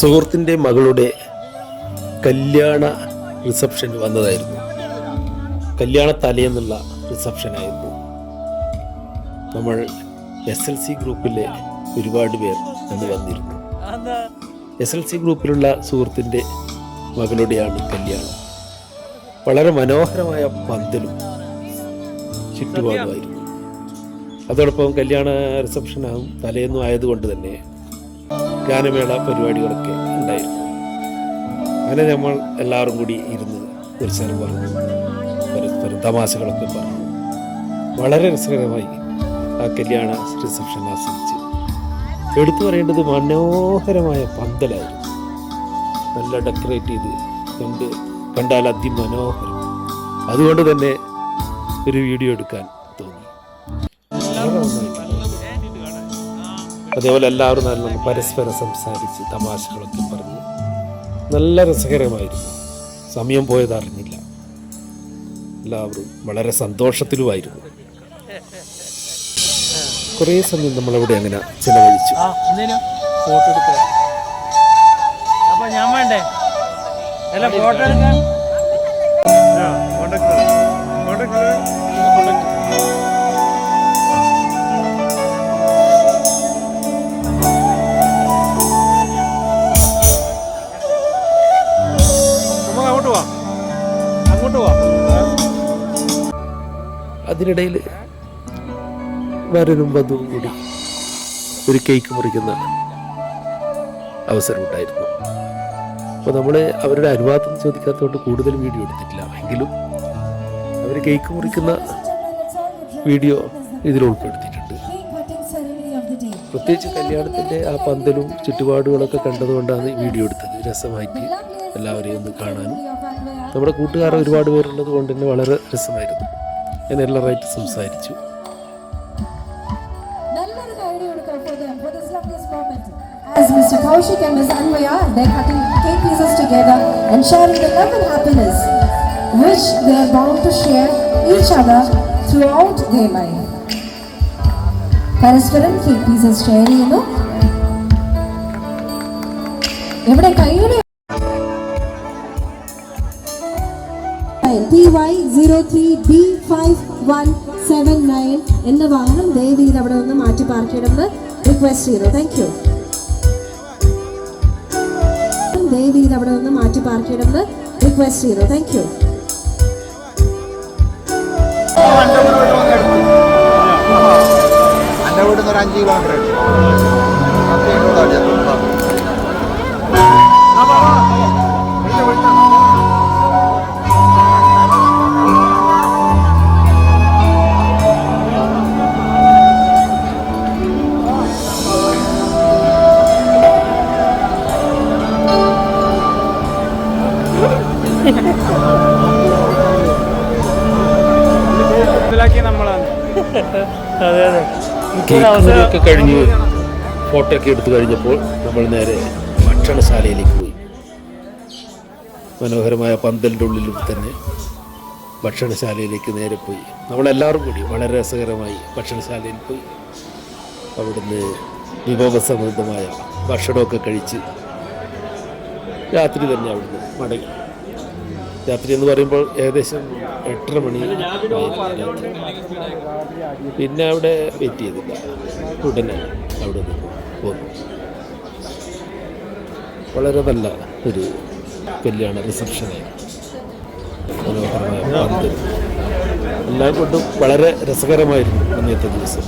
സുഹൃത്തിന്റെ മകളുടെ കല്യാണ റിസപ്ഷൻ വന്നതായിരുന്നു. കല്യാണ തലേന്നുള്ള റിസപ്ഷനായിരുന്നു നമ്മൾ എസ് എൽ സി ഗ്രൂപ്പിലെ ഒരുപാട് പേർ അന്ന് വന്നിരുന്നു. എസ് എൽ സി ഗ്രൂപ്പിലുള്ള സുഹൃത്തിന്റെ മകളുടെയാണ് കല്യാണം. വളരെ മനോഹരമായ പന്തലും ചുറ്റുപാടുമായിരുന്നു. അതോടൊപ്പം കല്യാണ റിസപ്ഷനാകും തലേന്നും ആയതുകൊണ്ട് തന്നെ ഗാനമേള പരിപാടികളൊക്കെ ഉണ്ടായിരുന്നു. അങ്ങനെ നമ്മൾ എല്ലാവരും കൂടി ഇരുന്ന് ഒരു സ്ഥലം പറഞ്ഞു. പരസ്പരം തമാശകളൊക്കെ പറഞ്ഞു. വളരെ രസകരമായി ആ കല്യാണ റിസപ്ഷൻ ആസ്വദിച്ച്. എടുത്തു പറയേണ്ടത് മനോഹരമായ പന്തലായിരുന്നു. നല്ല ഡെക്കറേറ്റ് ചെയ്ത് കണ്ട് കണ്ടാൽ അതിമനോഹരം അതുകൊണ്ട് തന്നെ ഒരു വീഡിയോ എടുക്കാൻ അതേപോലെ എല്ലാവരും നല്ല പരസ്പരം സംസാരിച്ച് തമാശകളൊക്കെ പറഞ്ഞ് നല്ല രസകരമായിരുന്നു. സമയം പോയതറിഞ്ഞില്ല എല്ലാവരും വളരെ സന്തോഷത്തിലുമായിരുന്നു. കുറേ സമയം നമ്മളവിടെ അങ്ങനെ ചിലവഴിച്ചു. ഫോട്ടോ എടുക്കാൻ അപ്പൊ ഞാൻ വേണ്ടേ? അല്ല ഫോട്ടോ നമുക്ക് അങ്ങോട്ട് പോവാം. അതിനിടയിൽ വരനും വധുവും കൂടി ഒരു കേക്ക് മുറിക്കുന്ന അവസരം ഉണ്ടായിരുന്നു. അപ്പോൾ നമ്മൾ അവരുടെ അനുവാദം ചോദിക്കാത്തതുകൊണ്ട് കൂടുതൽ വീഡിയോ എടുത്തിട്ടില്ല. എങ്കിലും അവർ കേക്ക് മുറിക്കുന്ന വീഡിയോ ഇതിൽ ഉൾപ്പെടുത്തിയിട്ടുണ്ട്. പ്രത്യേകിച്ച് കല്യാണത്തിന്റെ ആ പന്തലും ചുറ്റുപാടുകളൊക്കെ കണ്ടതുകൊണ്ടാണ് ഈ വീഡിയോ എടുത്തത്. രസമായിട്ട് എല്ലാവരെയും ഒന്ന് കാണാനും നമ്മുടെ കൂട്ടുകാർ ഒരുപാട് പേരുള്ളത് കൊണ്ട് തന്നെ വളരെ രസമായിരുന്നു. എന്നെല്ലാവരായിട്ട് സംസാരിച്ചു. പരസ്പരം എവിടെ കൈയുടെ T Y zero three B five one seven nine എന്ന വാഹനം ദയവ് അവിടെ ഒന്ന് മാറ്റി പാർക്ക് ചെയ്യണമെന്ന് റിക്വസ്റ്റ് ചെയ്തു. താങ്ക് യു ദയവ് അവിടെ ഒന്ന് മാറ്റി പാർക്ക് ചെയ്യണമെന്ന് റിക്വസ്റ്റ് ചെയ്തു. താങ്ക് യു എന്റെ ഒരു അഞ്ച് കിലോമീറ്റർ അതെ അതെ. കേക്ക് മുറിയൊക്കെ കഴിഞ്ഞ് ഫോട്ടോ ഒക്കെ എടുത്തു കഴിഞ്ഞപ്പോൾ നമ്മൾ നേരെ ഭക്ഷണശാലയിലേക്ക് പോയി. മനോഹരമായ പന്തലിന്റെ ഉള്ളിലും തന്നെ ഭക്ഷണശാലയിലേക്ക് നേരെ പോയി. നമ്മളെല്ലാവരും കൂടി വളരെ രസകരമായി ഭക്ഷണശാലയിൽ പോയി. അവിടുന്ന് വിഭവസമൃദ്ധമായ ഭക്ഷണമൊക്കെ കഴിച്ച് രാത്രി തന്നെ അവിടുന്ന് മടങ്ങി. രാത്രി എന്ന് പറയുമ്പോൾ ഏകദേശം എട്ടര മണി പിന്നെ അവിടെ വെയിറ്റ് ചെയ്തില്ല. ഉടനെ അവിടെ നിന്ന് വളരെ നല്ല ഒരു കല്യാണ റിസപ്ഷനായിരുന്നു മനോഹരമായ എല്ലാം കൊണ്ടും വളരെ രസകരമായിരുന്നു അന്നത്തെ ദിവസം.